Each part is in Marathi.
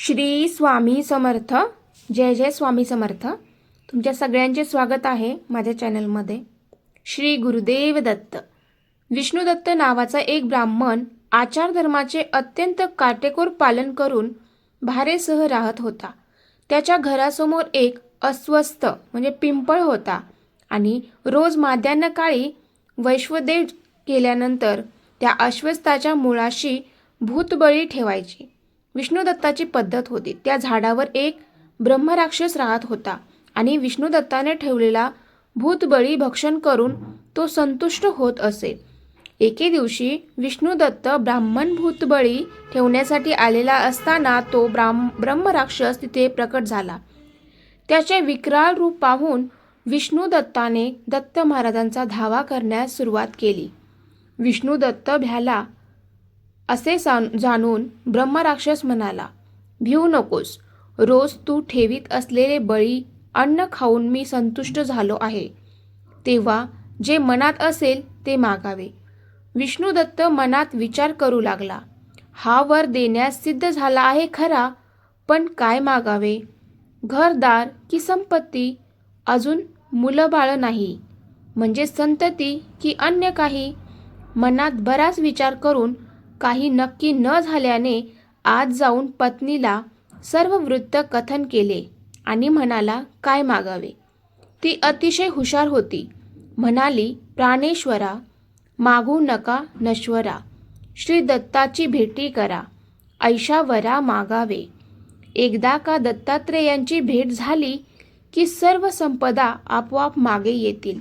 श्री स्वामी समर्थ. जय जय स्वामी समर्थ. तुमच्या सगळ्यांचे स्वागत आहे माझ्या चॅनलमध्ये. श्री गुरुदेव दत्त. विष्णू दत्त नावाचा एक ब्राह्मण आचार धर्माचे अत्यंत काटेकोर पालन करून भारेसह राहत होता. त्याच्या घरासमोर एक अस्वस्थ म्हणजे पिंपळ होता. आणि रोज माध्यान्हकाळी वैश्वदेव केल्यानंतर त्या अश्वस्थाच्या मुळाशी भूतबळी ठेवायची. विष्णुदत्ताची पद्धत होती. त्या झाडावर एक ब्रह्मराक्षस राहत होता आणि विष्णुदत्ताने ठेवलेला भूतबळी भक्षण करून तो संतुष्ट होत असे. एके दिवशी विष्णुदत्त ब्राह्मण भूतबळी ठेवण्यासाठी आलेला असताना तो ब्राम ब्रह्मराक्षस तिथे प्रकट झाला. त्याचे विक्राळ रूप पाहून विष्णुदत्ताने दत्त महाराजांचा धावा करण्यास सुरुवात केली. विष्णुदत्त भ्याला असे सान- जाणून ब्रह्मराक्षस म्हणाला भिऊ नकोस. रोज तू ठेवीत असलेले बळी अन्न खाऊन मी संतुष्ट झालो आहे. तेव्हा जे मनात असेल ते मागावे. विष्णुदत्त मनात विचार करू लागला हा वर देण्यास सिद्ध झाला आहे खरा पण काय मागावे? घरदार की संपत्ती? अजून मुलंबाळं नाही. म्हणजे संतती की अन्य काही? मनात बराच विचार करून काही नक्की न झाल्याने आज जाऊन पत्नीला सर्व वृत्त कथन केले आणि म्हणाला काय मागावे? ती अतिशय हुशार होती. म्हणाली प्राणेश्वरा मागू नका नश्वरा. श्री दत्ताची भेटी करा. ऐशावरा मागावे. एकदा का दत्तात्रेयांची भेट झाली की सर्व संपदा आपोआप मागे येतील.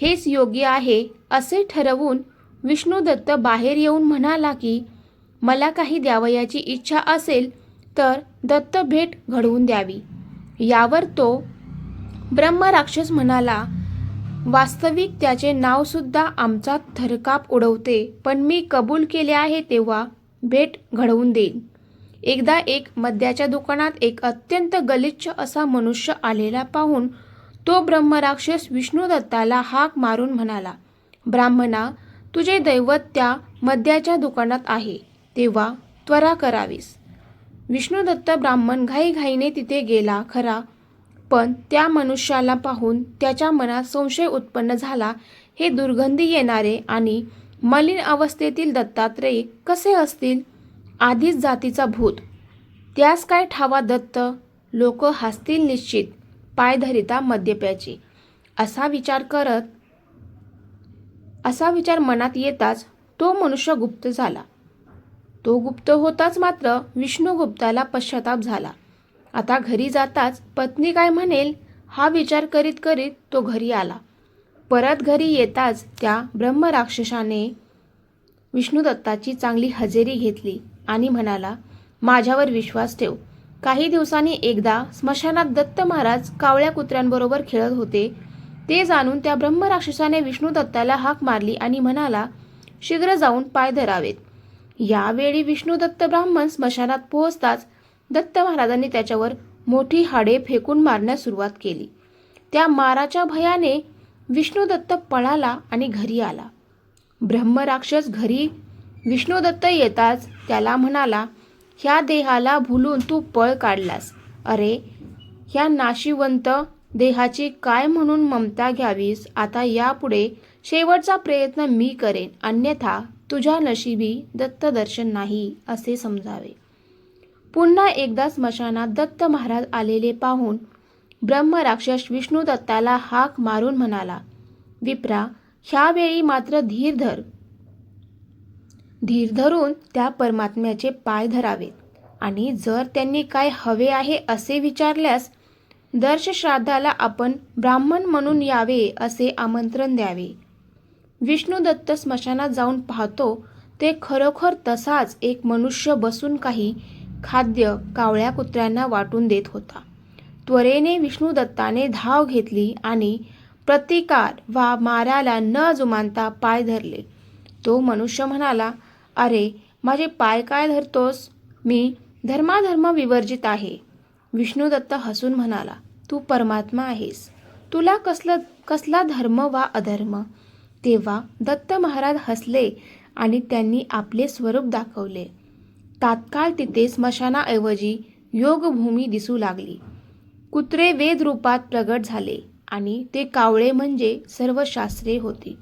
हेच योग्य आहे असे ठरवून विष्णूदत्त बाहेर येऊन म्हणाला की मला काही द्यावयाची इच्छा असेल तर दत्त भेट घडवून द्यावी. यावर तो ब्रह्मराक्षस म्हणाला वास्तविक त्याचे नावसुद्धा आमचा थरकाप उडवते पण मी कबूल केले आहे तेव्हा भेट घडवून देईन. एकदा एक मद्याच्या दुकानात एक अत्यंत गलिच्छ असा मनुष्य आलेला पाहून तो ब्रह्मराक्षस विष्णूदत्ताला हाक मारून म्हणाला ब्राह्मणा तुझे दैवत त्या मद्याच्या दुकानात आहे. तेव्हा त्वरा करावीस. विष्णुदत्त ब्राह्मण घाईघाईने तिथे गेला खरा. पण त्या मनुष्याला पाहून त्याच्या मनात संशय उत्पन्न झाला. हे दुर्गंधी येणारे आणि मलिन अवस्थेतील दत्तात्रेय कसे असतील? आधीच जातीचा भूत. त्यास काय ठावा दत्त? लोक हसतील निश्चित. पाय धरिता मद्यप्याची. असा विचार करत असा विचार मनात येताच तो मनुष्य गुप्त झाला. तो गुप्त होताच मात्र विष्णुगुप्ताला पश्चाताप झाला. आता घरी जाताच पत्नी काय म्हणेल हा विचार करीत करीत तो घरी आला. परत घरी येताच त्या ब्रह्मराक्षसाने विष्णुदत्ताची चांगली हजेरी घेतली आणि म्हणाला माझ्यावर विश्वास ठेव. काही दिवसांनी एकदा स्मशानात दत्त महाराज कावळ्या कुत्र्यांबरोबर खेळत होते ते जाणून त्या ब्रह्मराक्षसाने विष्णुदत्ताला हाक मारली आणि म्हणाला शीघ्र जाऊन पाय धरावेत. यावेळी विष्णूदत्त ब्राह्मण स्मशानात पोहोचताच दत्त महाराजांनी त्याच्यावर मोठी हाडे फेकून मारण्यास सुरुवात केली. त्या माराच्या भयाने विष्णूदत्त पळाला आणि घरी आला. ब्रह्मराक्षस घरी विष्णूदत्त येताच त्याला म्हणाला ह्या देहाला भुलून तू पळ काढलास. अरे ह्या नाशिवंत देहाची काय म्हणून ममता घ्यावीस आता यापुढे शेवटचा प्रयत्न मी करेन अन्यथा तुझ्या नशिबी दत्तदर्शन नाही असे समजावे. पुन्हा एकदा स्मशानात दत्त महाराज आलेले पाहून ब्रह्मराक्षस विष्णुदत्ताला हाक मारून म्हणाला विप्रा ह्यावेळी मात्र धीर धर. धीर धरून त्या परमात्म्याचे पाय धरावेत. आणि जर त्यांनी काय हवे आहे असे विचारल्यास दर्श श्राद्धाला आपण ब्राह्मण म्हणून यावे असे आमंत्रण द्यावे. विष्णुदत्त स्मशानात जाऊन पाहतो ते खरोखर तसाच एक मनुष्य बसून काही खाद्य कावळ्या कुत्र्यांना वाटून देत होता. त्वरेने विष्णुदत्ताने धाव घेतली आणि प्रतिकार वा माराला न जुमानता पाय धरले. तो मनुष्य म्हणाला अरे माझे पाय काय धरतोस? मी धर्माधर्म विवर्जित आहे. विष्णुदत्त हसून म्हणाला तू परमात्मा आहेस. तुला कसलं कसला धर्म वा अधर्म? तेव्हा दत्त महाराज हसले आणि त्यांनी आपले स्वरूप दाखवले. तात्काळ तिथे स्मशानाऐवजी योगभूमी दिसू लागली. कुत्रे वेद रूपात प्रगट झाले आणि ते कावळे म्हणजे सर्व शास्त्रे होती.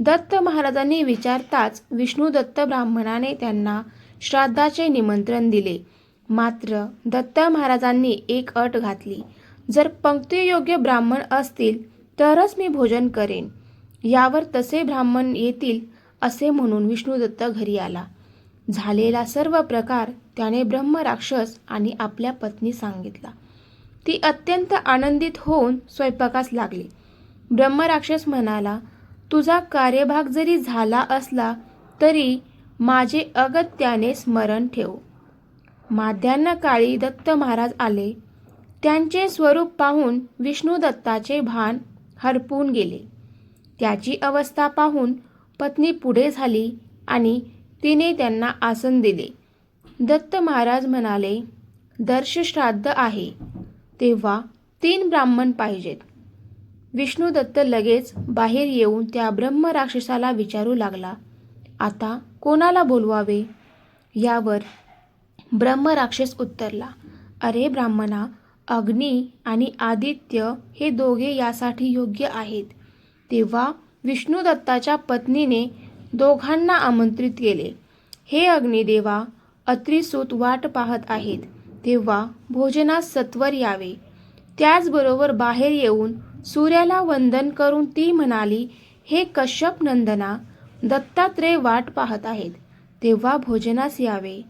दत्त महाराजांनी विचारताच विष्णू दत्त ब्राह्मणाने त्यांना श्राद्धाचे निमंत्रण दिले. मात्र दत्त महाराजांनी एक अट घातली. जर पंक्तियोग्य ब्राह्मण असतील तरच मी भोजन करेन. यावर तसे ब्राह्मण येतील असे म्हणून विष्णुदत्त घरी आला. झालेला सर्व प्रकार त्याने ब्रह्म राक्षस आणि आपल्या पत्नी सांगितला. ती अत्यंत आनंदित होऊन स्वयंपाकास लागली. ब्रह्मराक्षस म्हणाला तुझा कार्यभाग जरी झाला असला तरी माझे अगत्याने स्मरण ठेव. माध्यान्ह काळी दत्त महाराज आले. त्यांचे स्वरूप पाहून विष्णू दत्ताचे भान हरपून गेले. त्याची अवस्था पाहून पत्नी पुढे झाली आणि तिने त्यांना आसन दिले. दत्त महाराज म्हणाले दर्शश्राद्ध आहे. तेव्हा तीन ब्राह्मण पाहिजेत. विष्णुदत्त लगेच बाहेर येऊन त्या ब्रह्मराक्षसाला विचारू लागला आता कोणाला बोलवावे? यावर ब्रह्मराक्षस उत्तरला अरे ब्राह्मणा अग्नी आणि आदित्य हे दोघे यासाठी योग्य आहेत. तेव्हा विष्णुदत्ताच्या पत्नीने दोघांना आमंत्रित केले. हे अग्निदेवा अत्रिसूत वाट पाहत आहेत. तेव्हा भोजनास सत्वर यावे. त्याचबरोबर बाहेर येऊन सूर्याला वंदन करून ती म्हणाली हे कश्यप नंदना दत्तात्रेय वाट पाहत आहेत. तेव्हा भोजनास यावे.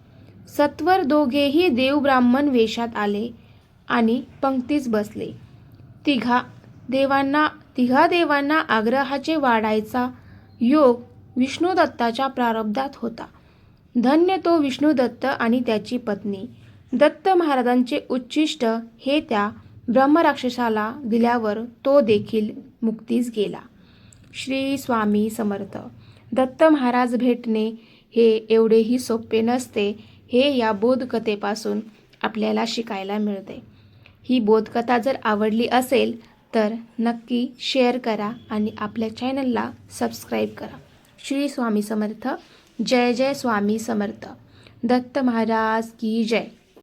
सत्वर दोघेही देव ब्राह्मण वेशात आले. आणि पंक्तीस बसले. तिघा देवांना तिघा देवांना आग्रहाचे वाढायचा योग विष्णुदत्ताच्या प्रारब्धात होता. धन्य तो विष्णुदत्त आणि त्याची पत्नी. दत्त महाराजांचे उच्चिष्ट हे त्या ब्रह्मराक्षसाला दिल्यावर तो देखील मुक्तीस गेला. श्री स्वामी समर्थ. दत्त महाराज भेटणे हे एवढेही सोपे नसते हे या बोधकथेपासून आपल्याला शिकायला मिळते. ही बोधकथा जर आवडली असेल तर नक्की शेअर करा आणि आपल्या चॅनलला सबस्क्राईब करा. श्री स्वामी समर्थ. जय जय स्वामी समर्थ. दत्त महाराज की जय.